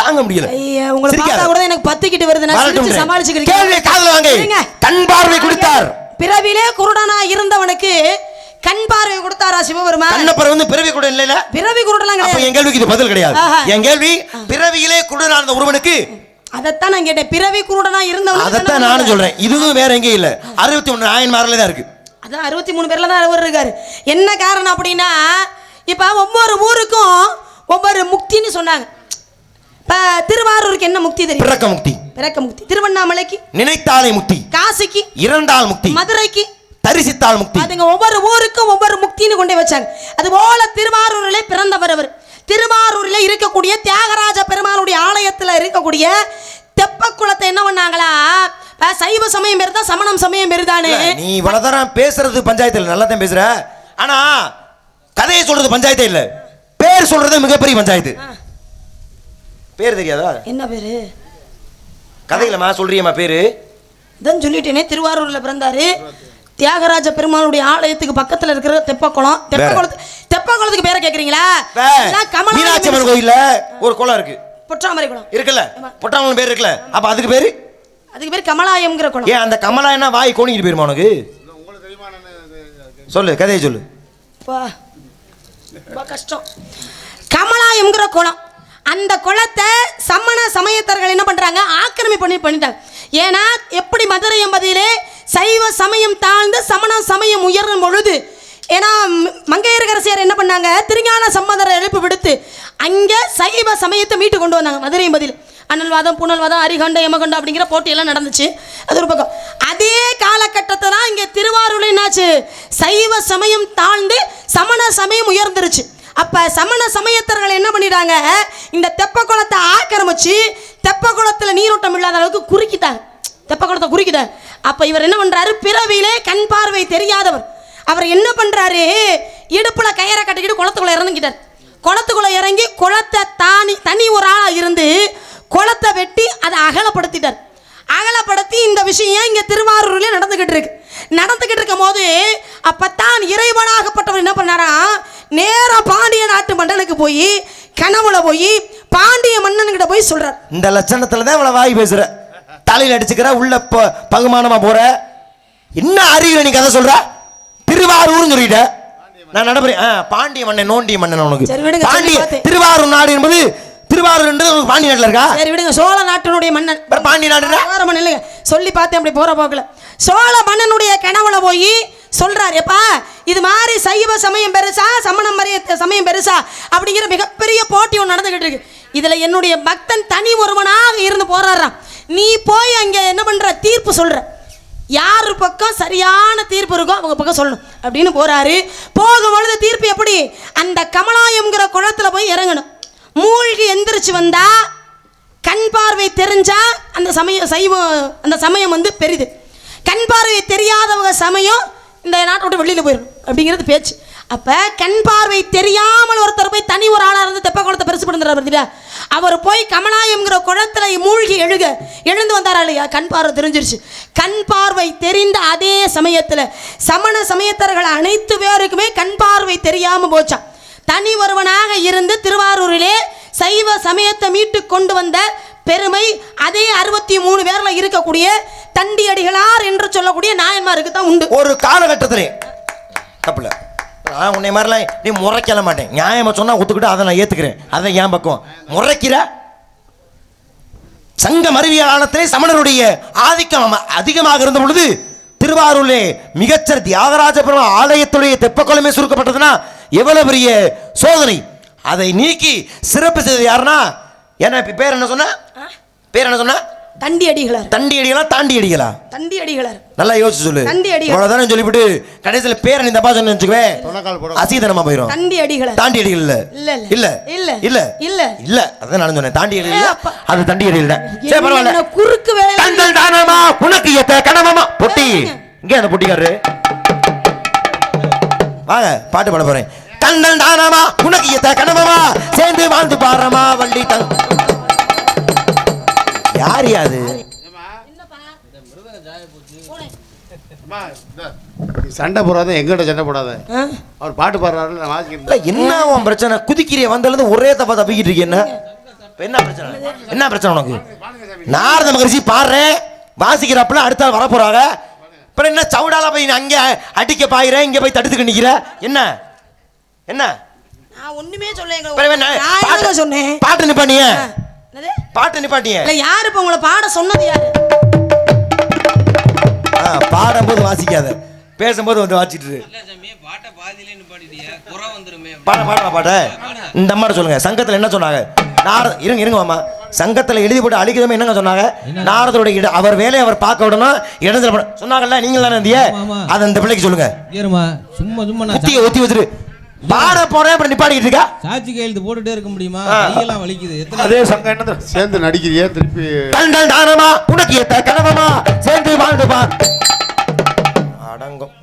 தாங்க முடியல. உங்களை. பார்த்தா கூட எனக்கு பத்திக்கிட்டு வருது நான். சமாளிச்சுக்கிறேன் கேள்வியை காதுல வாங்க. கண் பார்வை கொடுத்தார். பிறவிலே குருடனா இருந்தவனுக்கு கண் பார்வை கொடுத்தாரா சிவபெருமான் கண்ணப்பர் வந்து பிறவி கூட இல்லைல பிறவி குருடலாம் கிடையாது. என் கேள்விக்கு இது பதில் கிடையாது. என் கேள்வி பிறவியிலே குருடனான ஒருவனுக்கு அதைத்தான் நான் கேட்டேன். பிறவி குருடனா இருந்தவனுக்கு அதைத்தான் கண்ணு நானும் சொல்றேன். இதுவும் வேற எங்கேயும் இல்ல. அறுபத்தி ஒண்ணு நாயன்மாரில தான் இருக்கு. அதான் அறுபத்தி மூணு பேர்ல தான் அவர் இருக்காரு. என்ன காரணம் அப்படின்னா இப்ப ஒவ்வொரு ஊருக்கும் ஒவ்வொரு முக்தின்னு சொன்னாங்க. திருவாரூருக்கு என்ன முக்தி தெரியும்? பிறக்க முக்தி. பிறக்க முக்தி. திருவண்ணாமலைக்கு நினைத்தாலே முக்தி. காசிக்கு இரண்டால் முக்தி. மதுரைக்கு. தரிசித்தால் முக்தி. அதுங்க ஒவ்வொரு ஊருக்கும் ஒவ்வொரு முக்தின்னு கொண்டே வச்சாங்க. அது போல திருவாரூரில் பிறந்தவர் அவர். திருவாரூரில் இருக்கக்கூடிய தியாகராஜ பெருமாளுடைய ஆலயத்தில் இருக்கக்கூடிய தெப்பக்குளத்தை என்ன பண்ணாங்களா? சைவ சமயம் பெருதா சமணம் சமயம் பெருதானே இல்ல, நீ இவ்வளவு தரம் பேசுறது பஞ்சாயத்துல நல்லா தான் பேசுற. ஆனா கதையை சொல்றது பஞ்சாயத்தே இல்ல. பேர் சொல்றது மிகப்பெரிய பஞ்சாயத்து. பேர் தெரியாதா? என்ன பேரு? கதையிலமா சொல்றியம்மா பேரு. இதான் சொல்லிட்டேனே திருவாரூர்ல பிறந்தாரு. தியாகராஜ பெருமாளுடைய ஆலயத்துக்கு பக்கத்துல இருக்கிற தெப்பக்குளம். தெப்பக்குளத்து தெப்பக்குளத்துக்கு பேரை கேக்குறீங்களா? வே, இதான் கமலாலயம் மீனாட்சி அம்மன் கோயில்ல ஒரு குளம் இருக்கு. பொற்றாமரை குளம். இருக்குல்ல? பொட்டாமன் பேர் இருக்குல்ல? அப்ப அதுக்கு பேரு? அதுக்கு பேர் கமலாயம்ங்கிற குளம். ஏன் அந்த கமலா என்ன வாய் கோணிக்கிட்டு போயிருமா உனக்கு? சொல்லு கதையை சொல்லு. கஷ்டம். கமலாயம்ங்கிற குளம். அந்த குளத்தை சமண சமயத்தர்கள் என்ன பண்ணுறாங்க ஆக்கிரமி பண்ணி பண்ணிட்டாங்க. ஏன்னா எப்படி மதுரை என்பதிலே சைவ சமயம் தாழ்ந்து சமண சமயம் உயரும் பொழுது ஏன்னா மங்கையரகரசியார் என்ன பண்ணாங்க? திருஞான சம்பந்தரை எழுப்பு விடுத்து அங்கே சைவ சமயத்தை மீட்டு கொண்டு வந்தாங்க மதுரை என்பதில் அனல்வாதம் புனல்வாதம் அரிகண்டம் யமகண்டம் அப்படிங்கிற போட்டியெல்லாம் நடந்துச்சு. அது ஒரு பக்கம். அதே காலகட்டத்தை தான் இங்கே திருவாரூரில் என்னாச்சு? சைவ சமயம் தாழ்ந்து சமண சமயம் உயர்ந்துருச்சு. அப்போ சமண சமயத்தர்கள் என்ன பண்ணிட்டாங்க? இந்த தெப்ப குளத்தை ஆக்கிரமிச்சு தெப்ப குளத்தில் நீரோட்டம் இல்லாத அளவுக்கு குறுக்கிட்டாங்க. தெப்ப குளத்தை குறுக்கிட்டாங்க. அப்போ இவர் என்ன பண்ணுறாரு பிறவியிலே கண் பார்வை தெரியாதவர். அவர் என்ன பண்ணுறாரு இடுப்பில் கயிறை கட்டிக்கிட்டு குளத்துக்குள்ள இறங்கிட்டார். குளத்துக்குள்ளே இறங்கி குளத்தை தானி தனி ஒரு ஆளாக இருந்து குளத்தை வெட்டி அதை அகலப்படுத்திட்டார். அகலப்படுத்தி இந்த விஷயம் இங்கே திருவாரூர்லேயே நடந்துக்கிட்டு இருக்கு? நடந்துகிட்டு இருக்கும் போது அப்பத்தான் இறைவனாகப்பட்டவர் என்ன பண்ணாரா? நேரா பாண்டிய நாட்டு மன்னனுக்கு போய் கனவுல போய் பாண்டிய மன்னன்கிட்ட போய் சொல்றார். இந்த லட்சணத்துல தான் இவ்வளவு வாய் பேசுற. தலையில அடிச்சுக்கிற உள்ள பகுமானமா போற. என்ன அறிவு நீ கதை சொல்ற? திருவாரூர்னு சொல்லிட்ட. நான் நடப்புறேன் பாண்டிய மன்னன் நோண்டிய மன்னன் உனக்கு பாண்டிய. திருவாரூர் நாடு என்பது திருவாரூர் என்பது உனக்கு பாண்டிய நாட்டுல இருக்கா? சரி விடுங்க சோழ நாட்டினுடைய மன்னன். வேற பாண்டிய நாடுனா வேற மன்னன் இல்லைங்க. சொல்லி பார்த்தேன் அப்படி போற போக்குல. சோழ மன்னனுடைய கனவுல போய் சொல்றாரு எப்பா இது மாதிரி சைவ சமயம் பெருசா சமணம் மரிய சமயம் பெருசா அப்படிங்கிற மிகப்பெரிய போட்டி ஒன்று நடந்துகிட்டு இருக்கு. இதுல என்னுடைய பக்தன் தனி ஒருவனாக இருந்து போராடுறான். நீ போய் அங்க என்ன பண்ற? தீர்ப்பு சொல்ற. யார் பக்கம் சரியான தீர்ப்பு இருக்கோ அவங்க பக்கம் சொல்லணும். அப்படின்னு போறாரு. போகும்பொழுது தீர்ப்பு எப்படி? அந்த கமலாயம்ங்கிற குளத்துல போய் இறங்கணும். மூழ்கி எந்திரிச்சு வந்தா கண் பார்வை தெரிஞ்சா அந்த சமயம் சைவம் அந்த சமயம் வந்து பெரிது. கண் பார்வை தெரியாதவங்க சமயம் இந்த நாட்டை விட்டு வெளியில் போயிடும் அப்படிங்கிறது பேச்சு. அப்போ கண் பார்வை தெரியாமல் ஒருத்தர் போய் தனி ஒரு ஆளாக இருந்து தெப்ப குளத்தை பெருசு பண்ணுறாரு பார்த்தீங்களா அவர் போய் கமலாயம்ங்கிற குளத்தில் மூழ்கி எழுக எழுந்து வந்தாரா இல்லையா? கண் பார்வை தெரிஞ்சிருச்சு. கண் பார்வை தெரிந்த அதே சமயத்தில் சமண சமயத்தர்கள் அனைத்து பேருக்குமே கண் பார்வை தெரியாமல் போச்சான் தனி ஒருவனாக இருந்து திருவாரூரிலே சைவ சமயத்தை மீட்டு கொண்டு வந்த பெருமை அதே அறுபத்தி மூணு பேர்ல இருக்கக்கூடிய தண்டி அடிகளார் என்று சொல்லக்கூடிய நாயன்மாருக்கு தான் உண்டு. ஒரு காலகட்டத்திலே. தப்புல. நான் உன்னை மாதிரிலாம் நீ முறைக்கல மாட்டேன். நியாயமா சொன்னா ஒத்துக்கிட்டு அதை நான் ஏத்துக்கிறேன். அதை ஏன் பக்கம் முறைக்கிற சங்க மருவிய காலத்திலே சமணருடைய ஆதிக்கம் அதிகமாக இருந்த பொழுது திருவாரூரிலே மிகச்சர் தியாகராஜபுரம் ஆலயத்துடைய தெப்பக்குளமே சுருக்கப்பட்டதுன்னா எவ்வளவு பெரிய சோதனை? அதை நீக்கி சிறப்பு செய்தது யாருன்னா? என்ன இப்ப பேர் என்ன சொன்ன? பேர் என்ன சொன்ன? தண்டி அடிகளார் தண்டி அடிகளா தாண்டி அடிகளா தண்டி அடிகளார் நல்லா யோசிச்சு சொல்லு. தண்டி அடிகள். அவ்வளவுதானே சொல்லிவிட்டு கடைசியில பேரை நீ தப்பா சொன்னு வச்சுக்குவேன் அசீதனமா போயிரும். தண்டி அடிகளார் தாண்டி அடிகள் இல்ல. இல்ல, இல்ல. இல்ல. இல்ல. இல்ல. அதான் நான் சொன்னேன். தாண்டி அடிகள் இல்ல. அது தண்டி அடிகள் இல்ல சரி பரவாயில்ல. குறுக்கு வேலை தந்தல் தானமா உனக்கு எத்த கணவமா பொட்டி. இங்க அந்த பொட்டிக்காரரு. வாங்க பாட்டு பாட போறேன். தந்தல் தானமா உனக்கு எத்த கணவமா சேர்ந்து வாழ்ந்து பாடுறமா வண்டி தங். யார் யாது? சண்டை போடாத எங்கிட்ட சண்டை போடாத? அவர் பாட்டு பாடுறாரு நான் வாசிக்கிறேன். என்ன உன் பிரச்சனை? குதிக்கிறிய இருந்து ஒரே தப்பா தப்பிக்கிட்டு இருக்கீங்க என்ன? இப்ப என்ன பிரச்சனை? என்ன பிரச்சனை உனக்கு? நாரத மகரிஷி பாடுறேன் வாசிக்கிறப்பல அடுத்த ஆள் வரப்போறாங்க அப்புறம் என்ன சவுடால போய் அங்க அடிக்க பாயிர இங்க போய் தடுத்துக்க நிக்கிற? என்ன? என்ன? நான் ஒண்ணுமே சொல்ல சொன்னேன்? பாட்டு நிப்பாட்டிய? பாட்டு நிப்பாட்டிய? இல்ல யாரு இப்ப உங்களை பாட சொன்னது யாரு? பாடும்போது வாசிக்காத. பேசும்போது வந்து வாசிட்டு பாட பாட பாட இந்த அம்மாட்ட சொல்லுங்க. சங்கத்துல என்ன சொன்னாங்க? நாரத இருங்க இருங்க மாமா. சங்கத்துல எழுதி போட்டு அழிக்கிறதுமே என்னங்க சொன்னாங்க? நாரதோட இட அவர் வேலையை அவர் பார்க்க விடணும். இடத்துல பண்ண- சொன்னாங்கல்ல நீங்க தானே. அதை இந்த பிள்ளைக்கு சொல்லுங்க. சும்மா சும்மா குத்திய ஒத்தி வச்சிரு. பாட போறேன் அப்புறம் நிப்பாடிக்கிட்டு இருக்கா? சாட்சி கையெழுத்து போட்டுட்டே இருக்க முடியுமா. கையெல்லாம் வலிக்குது. எத்தனை அதே சங்கம் என்ன சேர்ந்து நடிக்கிறியே திருப்பி. டன் தானமா? உனக்கு ஏத்த கனவமா? சேர்ந்து வாழ்ந்து பா அடங்கும்.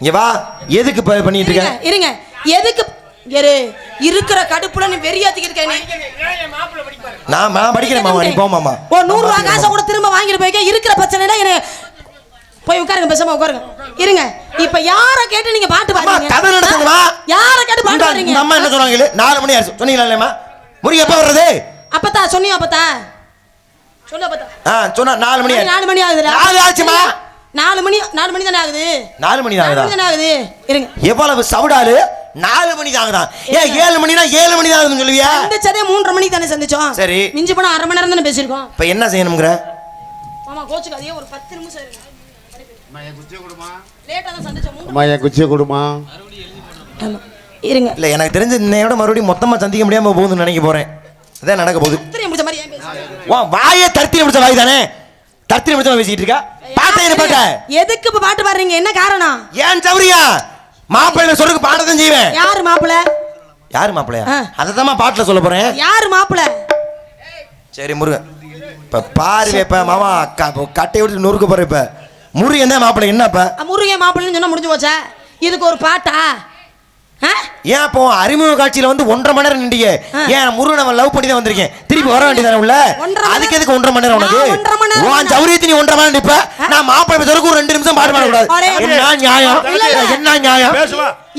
இங்க வா. எதுக்கு பண்ணிட்டு இருக்க? இருங்க. எதுக்கு இரு இருக்கிற கடுப்புல நீ வெறியாத்திக்கிட்டு இருக்க நீ. நான் நான் படிக்கிறேன் மாமா நீ போ மாமா. ஓ நூறு ரூபா காசை கூட திரும்ப வாங்கிட்டு போய்க்க. இருக்கிற பிரச்சனைனா என்ன போய் உட்காருங்க பேசாம உட்காருங்க. இருங்க. இப்ப யார கேட்டு நீங்க பாட்டு பாடுறீங்க? கதை. யார கேட்டு பாட்டு பாடுறீங்க? இந்த அம்மா என்ன இல்ல? நாலு மணி ஆயிடுச்சு. சொன்னீங்களா இல்லையம்மா? முருகன் எப்ப வர்றது? அப்பத்தா சொன்னியா அப்பத்தா? சொல்லு அப்பத்தா. ஆ சொன்னா நாலு மணி. நாலு மணி ஆகுதுடா. நாலு ஆச்சுமா நாலு மணி நாலு மணி தானே ஆகுது? நாலு மணி ஆகுதா? ஆகுது? இருங்க. எவ்வளவு சவுடாலு? நாலு மணி ஆகுதான் ஏன் ஏழு மணினா ஏழு மணி தான் ஆகுதுன்னு சொல்லுவியா? சந்திச்சதே மூன்றரை மணிக்கு தானே சந்திச்சோம்? சரி. மிஞ்சி போனா அரை மணி நேரம் தானே பேசியிருக்கோம்? இப்ப என்ன செய்யணுங்கிற? மாமா கோச்சுக்காதே ஒரு பத்து நிமிஷம் இருங்க. அம்மா என் குச்சியை கொடுமா லேட்டா தான் சந்திச்சோம். மூன்று அம்மா என் குச்சியை கொடுமா ஆமா. இருங்க. இல்ல எனக்கு தெரிஞ்ச இன்னையோட மறுபடியும் மொத்தமா சந்திக்க முடியாம போகுதுன்னு நினைக்க போறேன். அதான் நடக்க போகுது. வாயே தர்த்திரி முடிச்ச வாய் தானே? தர்த்திரி முடிச்ச பேசிட்டு இருக்கா. பாட்ட என்ன பாட்ட? எதுக்கு இப்ப பாட்டு பாடுறீங்க? என்ன காரணம்? ஏன் சௌரியா? மாப்பிள்ளை சொல்றதுக்கு பாடத்தான் செய்வேன். யாரு மாப்பிள யாரு மாப்பிள்ளையா. அதை பாட்டுல சொல்ல போறேன். யாரு மாப்பிள சரி முருகன். இப்ப பாரு இப்ப மாமா க- இப்ப கட்டையை விட்டு நொறுக்க போற இப்ப. முருகன் தான் மாப்பிள்ளை. என்னப்ப முருகன் மாப்பிள்ளைன்னு சொன்னா முடிஞ்சு போச்சா? இதுக்கு ஒரு பாட்டா? ஏன் அப்போ அறிமுக காட்சியில வந்து ஒன்றரை மணி நேரம் நின்றீங்க ஆ. ஏன் முருகன் அவன் லவ் பண்ணி தான் வந்திருக்கேன். திருப்பி வர வேண்டியதானே உள்ள? ஒன்றரை மணி அதுக்கு எதுக்கு ஒன்றரை மணி நேரம் உனக்கு? உன் சௌரியத்தை நீ ஒன்றரை மணி நேரம் நிப்ப. நான் மாப்பிள்ளை பேசுறதுக்கு ஒரு ரெண்டு நிமிஷம் பாட்டு பாடக்கூடாது. என்ன நியாயம். என்ன நியாயம்?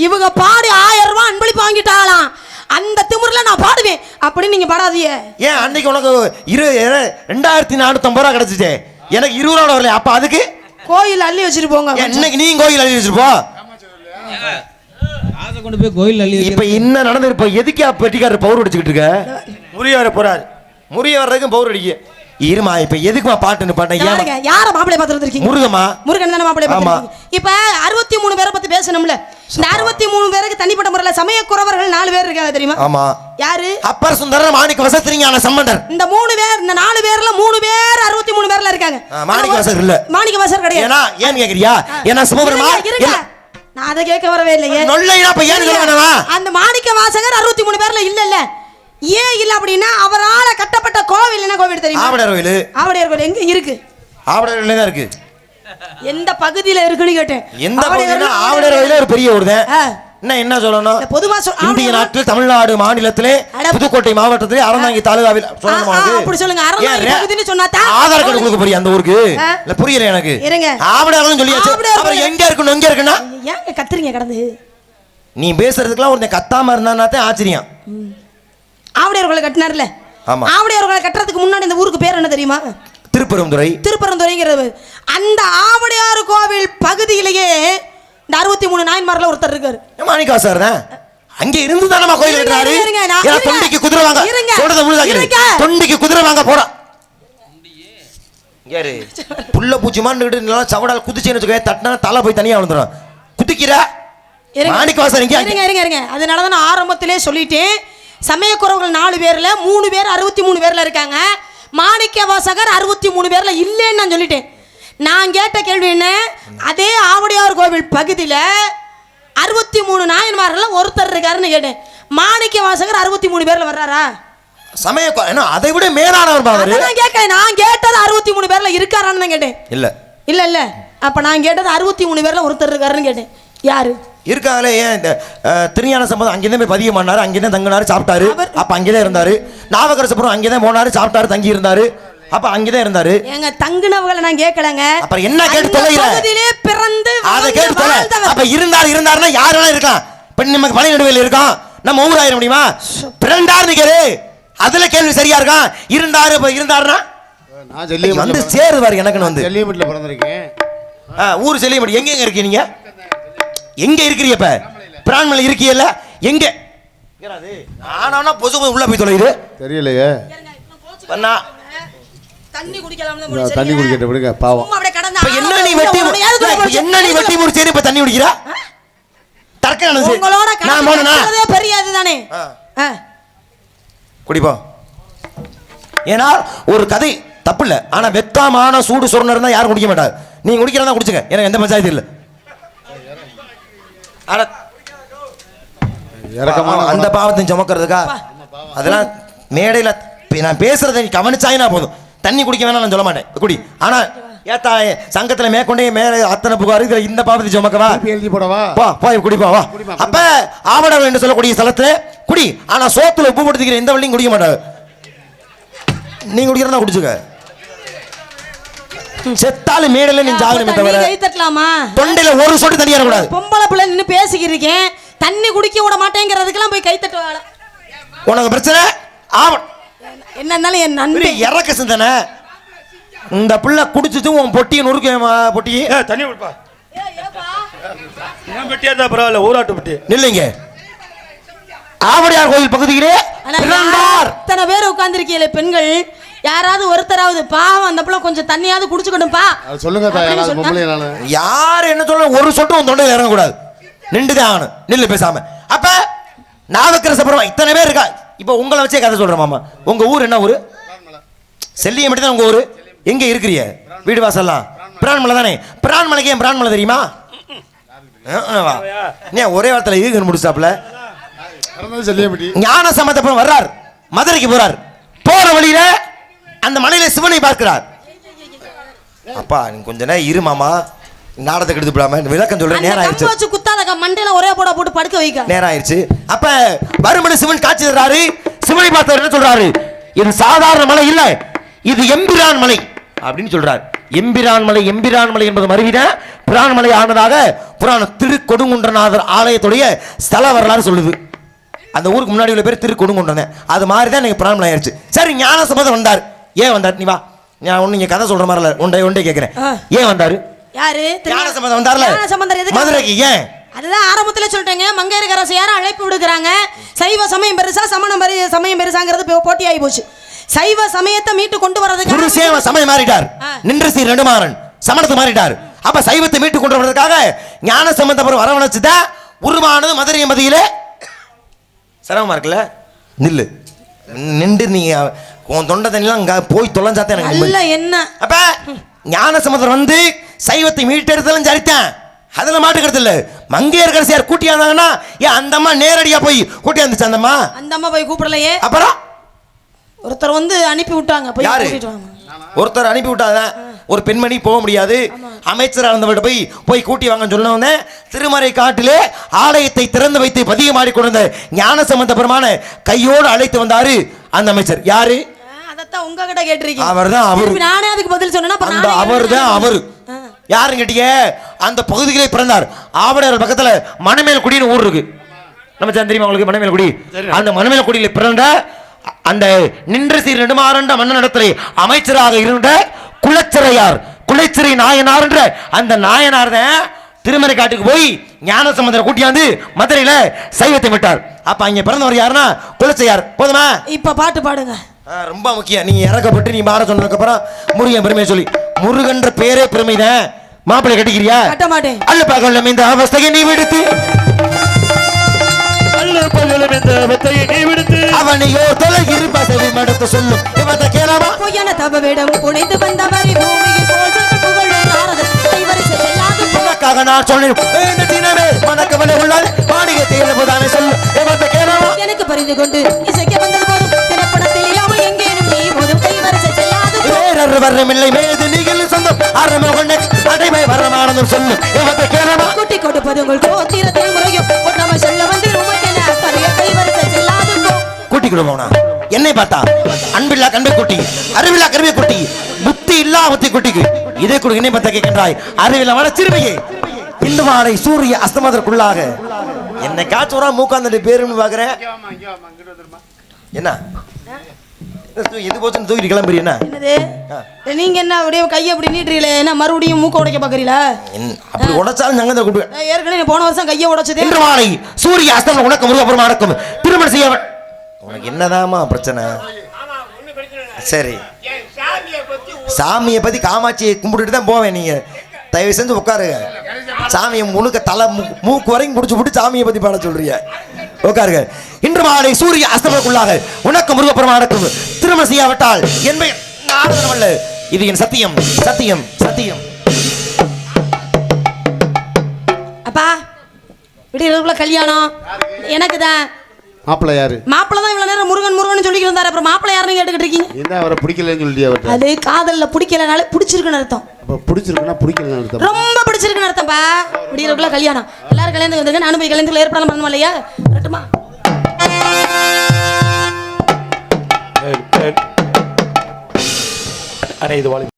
இவங்க பாடி ஆயிரம் ரூபாய் அன்பளிப்பு வாங்கிட்டாலாம் அந்த திமிர்ல நான் பாடுவேன். அப்படி நீங்க பாடாதீங்க. ஏன் அன்னைக்கு உனக்கு இரு ரெண்டாயிரத்தி நானூத்தி ஐம்பது ரூபா கிடைச்சிச்சே. எனக்கு இருபது ரூபா வரல அப்ப அதுக்கு? கோயில் அள்ளி வச்சுட்டு போங்க இன்னைக்கு நீ கோயில் வச்சிருப்போ காசை கொண்டு போய் கோயில் அள்ளி இப்ப என்ன நடந்து இப்ப எதுக்கா பெட்டிக்காரர் பவுர் அடிச்சுக்கிட்டு இருக்க? முறிய வர போறாரு. முறிய வர்றதுக்கும் பவுர் அடிக்க இருமா இப்ப எதுக்குமா பாட்டுன்னு பாட்டேன் ஏன் யார மாப்பிள்ளை பார்த்து வந்திருக்கீங்க? முருகமா முருகன் தானே மாப்பிள்ளை ஆமா. இப்ப அறுபத்தி மூணு பேரை பத்தி பேசணும்ல. இந்த அறுபத்தி மூணு பேருக்கு தனிப்பட்ட முறையில சமய குறவர்கள் நாலு பேர் இருக்காங்க தெரியுமா? ஆமா. யாரு? அப்பர் சுந்தரர் மாணிக்க வசத்திரிஞான சம்பந்தர். இந்த மூணு பேர் இந்த நாலு பேர்ல மூணு பேர் அறுபத்தி மூணு பேர்ல இருக்காங்க. ஆ, மாணிக்கவாசகர் இல்ல. மாணிக்கவாசர் கிடையாது. ஏன்னா ஏன் கேக்குறியா? ஏன்னா சிவபெருமா இருங்க. நான் அதை கேட்க வரவே இல்லையே. நொல்லைனா இப்ப ஏன் அந்த மாணிக்க வாசகர் அறுபத்தி மூணு பேர்ல இல்ல இல்ல ஏன் இல்ல அப்படின்னா அவரால கட்டப்பட்ட கோவில் என்ன கோவில் தெரியுமா? ஆவடர் கோயில் ஆவடையார் கோவில் எங்க இருக்கு? ஆவடர் கோயில் தான் இருக்கு. எந்த பகுதியில இருக்குன்னு கேட்டேன். எந்த ஆவடையார் கோவில் ஆவடர் கோயில ஒரு பெரிய ஊர் தான். என்ன என்ன சொல்லணும்? பொதுவா இந்திய ஆவடையார் நாட்டில் தமிழ்நாடு மாநிலத்திலே. புதுக்கோட்டை மாவட்டத்திலே அறந்தாங்கி தாலுகாவில். சொல்லணுமா ஆதார் கார்டு கொடுக்க போறியா அந்த ஊருக்கு. இல்ல புரியல எனக்கு. ஆவடையாரும் சொல்லியாச்சு. ஆவடையார் அப்புறம் கோயில். எங்க இருக்கணும் எங்க இருக்குன்னா? கத்துறீங்க கடந்து? நீ பேசுறதுக்குலாம் ஒருத்தன் கத்தாம இருந்தான்னா தான் ஆச்சரியம். ஆவடையார் கோவில் கட்டினார்ல. ஆமா. ஆவடையார் கோவில் கட்டுறதுக்கு முன்னாடி இந்த ஊருக்கு பேர் என்ன தெரியுமா? திருப்பெருந்துறை திருப்பரந்துரைங்கிறது அந்த ஆவடையார் கோவில் பகுதியிலேயே இந்த அறுபத்தி மூணு நாயன்மார்ல ஒருத்தர் இருக்காரு. மாணிக்காசார் தான்? அங்க இருந்து தானமா கோயில் இருங்க, கட்டுறாரு. தொண்டிக்கு குதிரை வாங்க. சொல்றத. தொண்டிக்கு குதிரை வாங்க போறா யாரு? புள்ள பூச்சி மாண்டுகிட்டு நல்லா சவடால் குதிச்சேன்னு வச்சுக்கோ தட்டினா தலை போய் தனியா விழுந்துடும் குதிக்கிற? இங்கே. இருங்க இருங்க இருங்க. அதனால தான் நான் ஆரம்பத்திலே சொல்லிட்டேன். சமயக்குறவர்கள் நாலு பேர்ல மூணு பேர் அறுபத்தி மூணு பேர்ல இருக்காங்க. மாணிக்க வாசகர் அறுபத்தி மூணு பேர்ல இல்லைன்னு நான் சொல்லிட்டேன். நான் கேட்ட கேள்வி என்ன? அதே ஆவடியார் கோவில் பகுதியில் அறுபத்தி மூணு நாயன்மார்கள் ஒருத்தர் இருக்காருன்னு கேட்டேன். மாணிக்க வாசகர் அறுபத்தி மூணு பேர்ல வர்றாரா? சமய அதை விட மேலானவர் நான் கேட்கல நான் கேட்டது அறுபத்தி மூணு பேர்ல இருக்காரான்னு தான் கேட்டேன். இல்ல. இல்ல இல்ல. அப்ப நான் கேட்டது அறுபத்தி மூணு பேர்ல ஒருத்தர் இருக்காருன்னு கேட்டேன். யாரு? இருக்காங்களே ஏன் இந்த திருஞான சம்பந்தம் அங்கேதான் போய் பதியம் பண்ணாரு அங்கேதான் தங்கினாரு சாப்பிட்டாரு. அப்ப அங்கேதான் இருந்தாரு. நாவகரசபுரம் அங்கேதான் போனாரு சாப்பிட்டாரு தங்கி இருந்தாரு அப்ப அங்கேதான் இருந்தாரு. எங்க தங்குனவங்களை நான் கேட்கலங்க. அப்புறம் என்ன கேட்டு? பகுதியிலே பிறந்து அதை கேட்டு தொலை. அப்ப இருந்தார் இருந்தாருன்னா யார் வேணா இருக்கலாம் இப்ப நமக்கு பழைய நடுவில் இருக்கோம் நம்ம ஊர் ஆயிட முடியுமா? பிறண்டார் நிக்கரு அதுல கேள்வி சரியா இருக்கான் இருந்தாரு இப்ப இருந்தாருன்னா? நான் வந்து சேருவாரு எனக்குன்னு வந்து. செல்லியம்பட்டில் பிறந்திருக்கேன். ஊர் செல்லியம்படி எங்க எங்க இருக்கீங்க நீங்க? எங்க இருக்கிறீ இப்ப பிரான்மலை இருக்கீல்ல எங்க? ஆனானா பொசு உள்ள போய் தொலையுது. தெரியலையே. பண்ணா தண்ணி முடிச்சு தண்ணி? குடிக்கிட்ட விடுங்க பாவம். என்ன நீ வெட்டி? என்ன நீ வெட்டி முடிச்சு இப்ப தண்ணி குடிக்கிறா? தர்க்க நடந்துச்சு உங்களோட நான் போனா பெரிய. ஆ. குடிப்போம் ஏன்னா ஒரு கதை தப்பு இல்ல ஆனா வெக்காமான சூடு சொரண இருந்தா யாரும் குடிக்க மாட்டாங்க நீங்க குடிக்கிறதா குடிச்சுங்க. எனக்கு எந்த பஞ்சாயத்து இல்ல. ஆனா அந்த பாவத்தை சுமக்கிறதுக்கா? அதெல்லாம் மேடையில நான் பேசுறதை நீ கவனிச்சாயினா போதும். தண்ணி குடிக்க வேணாம் நான் சொல்ல மாட்டேன். குடி. ஆனா ஏத்தா சங்கத்துல மேற்கொண்டே மேல அத்தனை புகார் இதுல இந்த பாவத்தை சுமக்கவா எழுதி போடவா? போ போய் குடிப்பா வா. அப்ப ஆவணம் என்று சொல்லக்கூடிய ஸ்தலத்துல குடி. ஆனா சோத்துல உப்பு போட்டுக்கிற எந்த வழியும் குடிக்க மாட்டாங்க. நீங்க குடிக்கிறதா குடிச்சுக்க. செத்தாலும் மேடையில நீ தவிர தண்ணி கை தட்டலாமா தொண்டையில ஒரு சொட்டு தண்ணி ஏறக்கூடாது பொம்பளை பிள்ளை நின்னு பேசிக்கிட்டு இருக்கேன் தண்ணி குடிக்க விட மாட்டேங்கிறதுக்கெல்லாம் போய் கை தட்டு வேலை உனக்கு பிரச்சனை? ஆவணம் என்ன இருந்தாலும் என் நண்பன். இறக்க சிந்தனை. இந்த பிள்ளை குடிச்சிட்டு உன் பொட்டியை நொறுக்க பொட்டி? தண்ணி கொடுப்பா. பெட்டியா இருந்தா பரவாயில்ல ஊராட்டு பெட்டி. நில்லுங்க. ஆவடியார் கோயில் பகுதியிலே இத்தனை பேர் உட்கார்ந்துருக்கீங்களே பெண்கள்? யாராவது ஒருத்தராவது பாவம் அந்த பிள்ளை கொஞ்சம் தண்ணியாவது குடிச்சுக்கணும்பா. சொல்லுங்க யார் என்ன சொல்ற ஒரு சொட்டு உன் தொண்டையில் இறங்கக்கூடாது. நின்றுதான் ஆகணும் நில்லு பேசாம. அப்ப நாவக்கரசபுரம் இத்தனை பேர் இருக்கா? இப்போ உங்களை வச்சே கதை சொல்றேன் மாமா. உங்க ஊர் என்ன ஊரு? செல்லியம் மட்டும் தான் உங்க ஊரு? எங்க இருக்கிறீங்க? வீடு வாசல்லாம்? பிரான்மலை தானே? பிரான்மலைக்கு ஏன் பிரான்மலை தெரியுமா. ஏன் ஒரே வாரத்தில் ஈகன் முடிச்சாப்ல ஞான சம்பந்தப்பன் வர்றார். மதுரைக்கு போறார். போற வழியில அந்த மலையில சிவனை பார்க்கிறார். அப்பா நீ கொஞ்ச நேரம் இரு மாமா. நாடத்தை கெடுத்து விடாம. விளக்கம் சொல்றேன் நேரம் ஆயிடுச்சு. வச்சு குத்தாத மண்டையில ஒரே போட போட்டு படுக்க வைக்க. நேரம் ஆயிடுச்சு. அப்ப வருமணி சிவன் காட்சி தர்றாரு. சிவனை பார்த்தவர் என்ன சொல்றாரு? இது சாதாரண மலை இல்ல. இது எம்பிரான் மலை அப்படின்னு சொல்றார். எம்பிரான் மலை எம்பிரான் மலை என்பது மறுவிட பிரான்மலை ஆனதாக புராண திருக்கொடுங்குன்றநாதர் ஆலயத்துடைய ஸ்தல வரலாறு சொல்லுது. அந்த ஊருக்கு முன்னாடி உள்ள பேர் திருக்கொடுங்குன்றன். அது மாதிரி தான் எனக்கு பிரான்மலை ஆயிடுச்சு. சரி ஞான சம்பந்தம் வந்தார். ஏன் வந்தார்? நீ வா. நான் ஒண்ணு இங்க கதை சொல்ற மாதிரி இல்ல. ஒன்றை ஆ. ஏன் வந்தாரு? யாரு? ஞான சம்பந்தம் வந்தார்ல. ஞான சம்பந்தர் எதுக்கு? மதுரைக்கு ஏன்? அதுதான் ஆரம்பத்துல சொல்லிட்டேங்க. மங்கையரசையார அழைப்பு விடுக்கிறாங்க. சைவ சமயம் பெருசா சமணம் பெரிய சமயம் பெருசாங்கிறது இப்போ போட்டியாகி போச்சு. சைவ சமயத்தை மீட்டு கொண்டு வரதுக்கு குருசேவ சமயம் மாறிட்டார். நின்ற ஸ்ரீ நெடுமாறன் சமணத்தை மாறிட்டார். அப்ப சைவத்தை மீட்டு கொண்டு வருவதற்காக ஞான சம்பந்தபுரம் வரவழைச்சுதான் உருவானது மதுரை மதியிலே சிரமமா இருக்குல்ல? நில்லு. நின்று நீங்க உன் தொண்டை தண்ணிலாம் அங்க போய் தொலைஞ்சாத்தான் எனக்கு என்ன? அப்ப ஞான சமுத்திரம் வந்து சைவத்தை மீட்டெடுத்தலும் சரித்தான் அதுல மாட்டுக்கிறது இல்ல. மங்கையர் கடைசியார் கூட்டியா இருந்தாங்கன்னா ஏன் அந்த அம்மா நேரடியா போய் கூட்டியா இருந்துச்சு அந்த அம்மா? அந்த அம்மா போய் கூப்பிடலையே? அப்புறம்? ஒருத்தர் வந்து அனுப்பி விட்டாங்க போய் யாரு? ஒருத்தர் அனுப்பி விட்டாங்க ஒரு பெண்மணி போக முடியாது. அமைச்சர் இருந்தவர்கிட்ட போய் போய் கூட்டி வாங்கன்னு சொன்னவங்க திருமறை காட்டிலே ஆலயத்தை திறந்து வைத்து பதியமாடி கொண்டிருந்த ஞான சம்பந்தபுரமான கையோடு அழைத்து வந்தாரு அந்த அமைச்சர். யாரு? அதைத்தான் உங்ககிட்ட கேட்டிருக்கீங்க. அவர்தான் அவரு. திருப்பி நானே அதுக்கு பதில் சொன்னேன்னா அப்ப அந்த அவர் தான். அவரு. யாருன்னு கேட்டீங்க அந்த பகுதியிலே பிறந்தார். ஆவடையார் பக்கத்துல மணமேல்குடின்னு ஊர் இருக்கு. நம்ம தெரியுமா உங்களுக்கு? மணமேல்குடி அந்த மணமேல்குடியில பிறந்த அந்த நின்ற சீர் நெடுமாறண்ட மன்னனிடத்திலே அமைச்சராக இருந்த குலச்சிறையார் குலச்சிறை நாயனார் என்ற அந்த நாயனார் தான் திருமறை காட்டுக்கு போய் ஞான சம்பந்தரை கூட்டியாந்து மதுரையில சைவத்தை விட்டார். அப்ப அங்க பிறந்தவர் யாருன்னா குலச்சையார் போதுமா? இப்ப பாட்டு பாடுங்க. ரொம்ப முக்கியம். நீங்க இறக்கப்பட்டு நீ மாற சொன்னதுக்கு அப்புறம் முருகன் பெருமையை சொல்லி முருகன்ற பேரே பெருமைதான்? மாப்பிள்ளை கட்டிக்கிறியா? கட்ட மாட்டேன். அல்ல பகலும் இந்த அவஸ்தையை நீ விடுத்து. அல்ல பகலும் இந்த வெத்தையை நீ விடுத்து. அவனையோ தொலை இருப்பதை மடுத்து சொல்லும். இவத்தை கேளாமா பொய்யான தவ வேடம் புனைந்து வந்தவரை பூமியில் போற்றி புகழும் நாரதர் கைவரிசை செல்லாது போ- உனக்காக நான் சொன்னேன் இந்த தினமே மனக்கவலை உள்ளாது. மாளிகை தேர்வுதானே சொல்லும். இவத்தை கேளாமா எனக்கு பரிந்து கொண்டு இசைக்க செல்லாது போ- வேறொரு வர்ணமில்லை மேது நீங்கள் சொந்தம். அறமகன் அடைமை வரமானதும் சொல்லும் இவத்தை கேளாமா? கூட்டி கொடுப்பது உங்கள் கோத்திரத்தில் முறையும். ஒன்றாம சொல்ல வந்து கூட்டி கொடுப்போனா என்னை பார்த்தா? அன்பில்லா கண்பை குட்டி. அறிவில்லா கருவை குட்டி. புத்தி இல்லா புத்தி குட்டிக்கு. இதே கூட என்னை பார்த்தா கேட்கின்றாய். அறிவில்லா சிறுமியே. இன்று மாலை சூரிய அஸ்தமதற்குள்ளாக என்னைக்காச்சும் ஒரு மூக்காந்தடி பேருன்னு பாக்குறேன் என்ன? என்ன எது போச்சுன்னு தூக்கிட்டு கிளம்புறீ என்ன? என்னது? நீங்க என்ன அப்படியே கையை அப்படி நீட்டுறீங்களே? என்ன மறுபடியும் மூக்க உடைக்க பாக்குறீங்களா அப்படி உடைச்சாலும் சங்கத்தை கூப்பிடுவேன் நான் ஏற்கனவே போன வருஷம் கையை உடைச்சதே. இன்று மாலை சூரிய அஸ்தமனம் உனக்கு முருகப்புறமா நடக்கும் திருமணம் செய்ய உனக்கு என்னதாம்மா பிரச்சனை? சரி. சாமியை பத்தி காமாட்சியை கும்பிட்டுட்டு தான் போவேன் நீங்க. தயவு செஞ்சு உட்காருங்க. சாமியை முழுக்க தலை மூக்கு வரைக்கும் முடிச்சு விட்டு சாமியை பத்தி பாட சொல்றீங்க. உட்காருங்க. இன்று மாலை சூரிய அஸ்தமனக்குள்ளாக உனக்கு முருகப்புறமா நடக்கும் திருமணம் செய்யாவிட்டால் என்பை நாடகம் அல்ல. இது என் சத்தியம் சத்தியம் சத்தியம். அப்பா விடியறதுக்குள்ள கல்யாணம். எனக்கு தான் மாப்பிள்ளை யாரு? மாப்பிள்ளை தான் இவ்வளவு நேரம் முருகன் முருகன் சொல்லிக்கிட்டு இருந்தாரு அப்புறம் மாப்பிள்ளை யாருன்னு கேட்டுக்கிட்டு இருக்கீங்க? என்ன அவரை பிடிக்கலன்னு சொல்லிட்டு அது காதல்ல பிடிக்கலனால பிடிச்சிருக்குன்னு அர்த்தம். அப்போ பிடிச்சிருக்குன்னா பிடிக்கலன்னு அர்த்தம். ரொம்ப பிடிச்சிருக்குன்னு அர்த்தம்ப்பா விடியறதுக்குள்ள கல்யாணம். எல்லாரும் கல்யாணத்துக்கு வந்துருங்க நானும் போய் கல்யாணத்துக்குள்ள ஏற்பாடு பண்ணணும் இல்லையா? வரட்டுமா அண்ணே இது வாழ்க்கை